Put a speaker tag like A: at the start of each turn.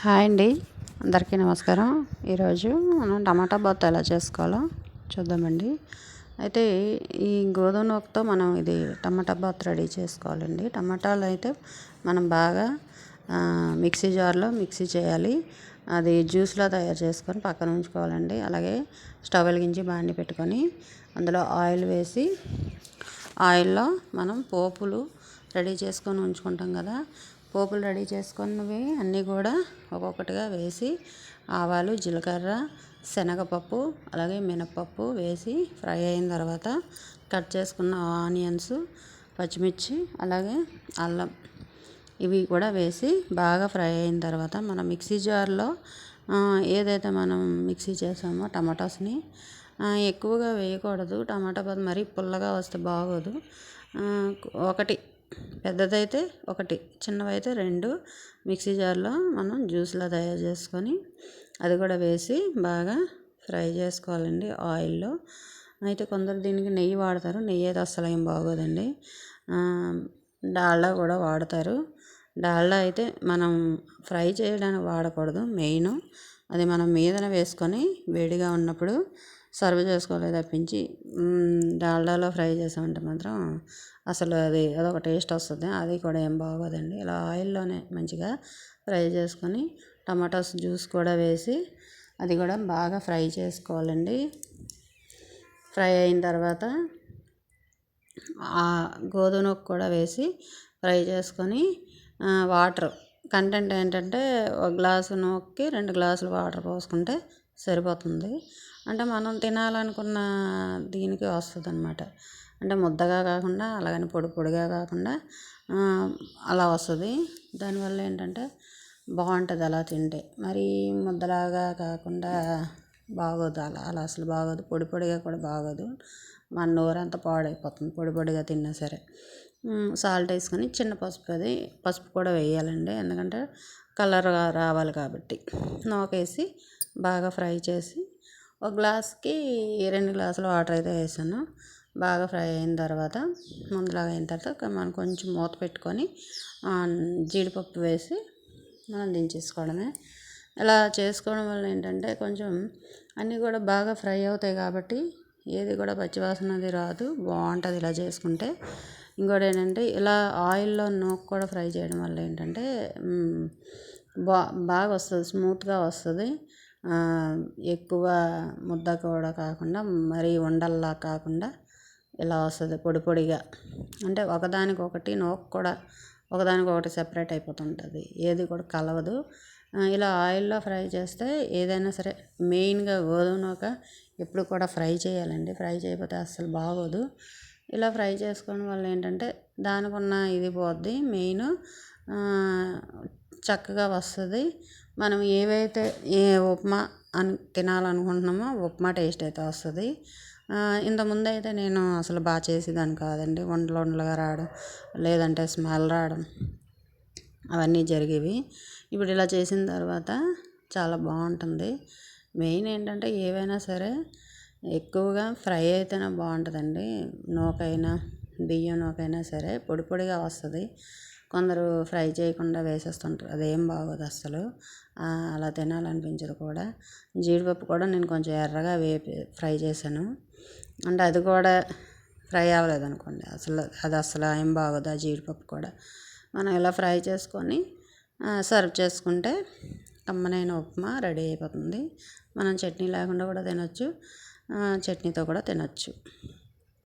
A: Hi అండి. అందరికీ నమస్కారం. ఈరోజు మనం టమాటా బాత్ ఎలా చేసుకోవాలో చూద్దామండి. అయితే ఈ గోధుమ నూకతో మనం ఇది టమాటా బాత్ రెడీ చేసుకోవాలండి. టమాటాలు అయితే మనం బాగా మిక్సీ జార్లో మిక్సీ చేయాలి. అది జ్యూస్లో తయారు చేసుకొని పక్కన ఉంచుకోవాలండి. అలాగే స్టవ్ వెలిగించి బాండి పెట్టుకొని అందులో ఆయిల్ వేసి ఆయిల్లో మనం పోపులు రెడీ చేసుకొని ఉంచుకుంటాం కదా. పోపులు రెడీ చేసుకున్నవి అన్నీ కూడా ఒక్కొక్కటిగా వేసి ఆవాలు జీలకర్ర శనగపప్పు అలాగే మినపప్పు వేసి ఫ్రై అయిన తర్వాత కట్ చేసుకున్న ఆనియన్స్ పచ్చిమిర్చి అలాగే అల్లం ఇవి కూడా వేసి బాగా ఫ్రై అయిన తర్వాత మనం మిక్సీ జార్లో ఏదైతే మనం మిక్సీ చేసామో టమాటాస్ని ఎక్కువగా వేయకూడదు. టమాటా మరీ పుల్లగా వస్తే బాగోదు. ఒకటి పెద్దదైతే ఒకటి చిన్నవైతే రెండు. మిక్సీ జార్లో మనం జ్యూస్లా తయారు చేసుకొని అది కూడా వేసి బాగా ఫ్రై చేసుకోవాలండి ఆయిల్లో. అయితే కొందరు దీనికి నెయ్యి వాడతారు. నెయ్యి అయితే అస్సలు ఏం బాగోదండి. డాల్డా కూడా వాడతారు. డాల్డా అయితే మనం ఫ్రై చేయడానికి వాడకూడదు మెయిన్. అది మనం మీదన వేసుకొని వేడిగా ఉన్నప్పుడు సర్వ్ చేసుకోవాలి తప్పించి డాల్డాలో ఫ్రై చేసామంటే మాత్రం అసలు అది అదొక టేస్ట్ వస్తుంది. అది కూడా ఏం బాగోదండి. ఇలా ఆయిల్లోనే మంచిగా ఫ్రై చేసుకొని టమాటోస్ జ్యూస్ కూడా వేసి అది కూడా బాగా ఫ్రై చేసుకోవాలండి. ఫ్రై అయిన తర్వాత గోధుమ కూడా వేసి ఫ్రై చేసుకొని వాటర్. కంటెంట్ ఏంటంటే ఒక గ్లాసు నూక్కి రెండు గ్లాసులు వాటర్ పోసుకుంటే సరిపోతుంది. అంటే మనం తినాలనుకున్న దీనికి వస్తుంది అనమాట అంటే ముద్దగా కాకుండా అలాగని పొడి పొడిగా కాకుండా అలా వస్తుంది. దానివల్ల ఏంటంటే బాగుంటుంది అలా తింటే. మరి ముద్దలాగా కాకుండా బాగోదు అలా. అలా అసలు బాగోదు. పొడి పొడిగా కూడా బాగోదు. మన నోరంతా పాడైపోతుంది. పొడి పొడిగా తిన్నా సరే. సాల్ట్ వేసుకొని చిన్న పసుపు అది పసుపు కూడా వేయాలండి. ఎందుకంటే కలర్ రావాలి కాబట్టి. నూకేసి బాగా ఫ్రై చేసి ఒక గ్లాస్కి రెండు గ్లాసులు వాటర్ అయితే వేసాను. బాగా ఫ్రై అయిన తర్వాత ముందులాగా అయిన తర్వాత మనం కొంచెం మూత పెట్టుకొని జీడిపప్పు వేసి మనం దించేసుకోవడమే. ఇలా చేసుకోవడం వల్ల ఏంటంటే కొంచెం అన్నీ కూడా బాగా ఫ్రై అవుతాయి కాబట్టి ఏది కూడా పచ్చివాసన అది రాదు. బాగుంటుంది ఇలా చేసుకుంటే. ఇంకోటి ఏంటంటే ఇలా ఆయిల్లో నూక కూడా ఫ్రై చేయడం వల్ల ఏంటంటే బా బాగా వస్తుంది స్మూత్గా వస్తుంది. ఎక్కువ ముద్ద కూడా కాకుండా మరీ ఉండల్లా కాకుండా ఇలా వస్తుంది పొడి పొడిగా. అంటే ఒకదానికొకటి నూక కూడా ఒకదానికొకటి సెపరేట్ అయిపోతుంటుంది. ఏది కూడా కలవదు. ఇలా ఆయిల్లో ఫ్రై చేస్తే ఏదైనా సరే మెయిన్గా గోధుమ నూక ఎప్పుడు కూడా ఫ్రై చేయాలండి. ఫ్రై చేయకపోతే అస్సలు బాగోదు. ఇలా ఫ్రై చేసుకోవడం వల్ల ఏంటంటే దానికి ఉన్న ఇది పోద్ది. మెయిన్ చక్కగా వస్తుంది. మనం ఏవైతే ఏ ఉప్మా అని తినాలనుకుంటున్నామో ఉప్మా టేస్ట్ అయితే వస్తుంది. ఇంతకుముందు అయితే నేను అసలు బాగా చేసేదాన్ని కాదండి. వంటలు వండలుగా రావడం లేదంటే స్మెల్ రావడం అవన్నీ జరిగేవి. ఇప్పుడు ఇలా చేసిన తర్వాత చాలా బాగుంటుంది. మెయిన్ ఏంటంటే ఏవైనా సరే ఎక్కువగా ఫ్రై అయితేనే బాగుంటుందండి. నూకైనా బియ్యం నూకైనా సరే పొడి పొడిగా వస్తుంది. కొందరు ఫ్రై చేయకుండా వేసేస్తుంటారు. అదేం బాగోదు అస్సలు. అలా తినాలనిపించదు కూడా. జీడిపప్పు కూడా నేను కొంచెం ఎర్రగా వేపి ఫ్రై చేశాను. అంటే అది కూడా ఫ్రై అవ్వలేదు అనుకోండి అసలు అది అసలు ఏం బాగోదు ఆ జీడిపప్పు కూడా. మనం ఇలా ఫ్రై చేసుకొని సర్వ్ చేసుకుంటే కమ్మనైన ఉప్మా రెడీ అయిపోతుంది. మనం చట్నీ లేకుండా కూడా తినొచ్చు. చట్నీతో కూడా తినవచ్చు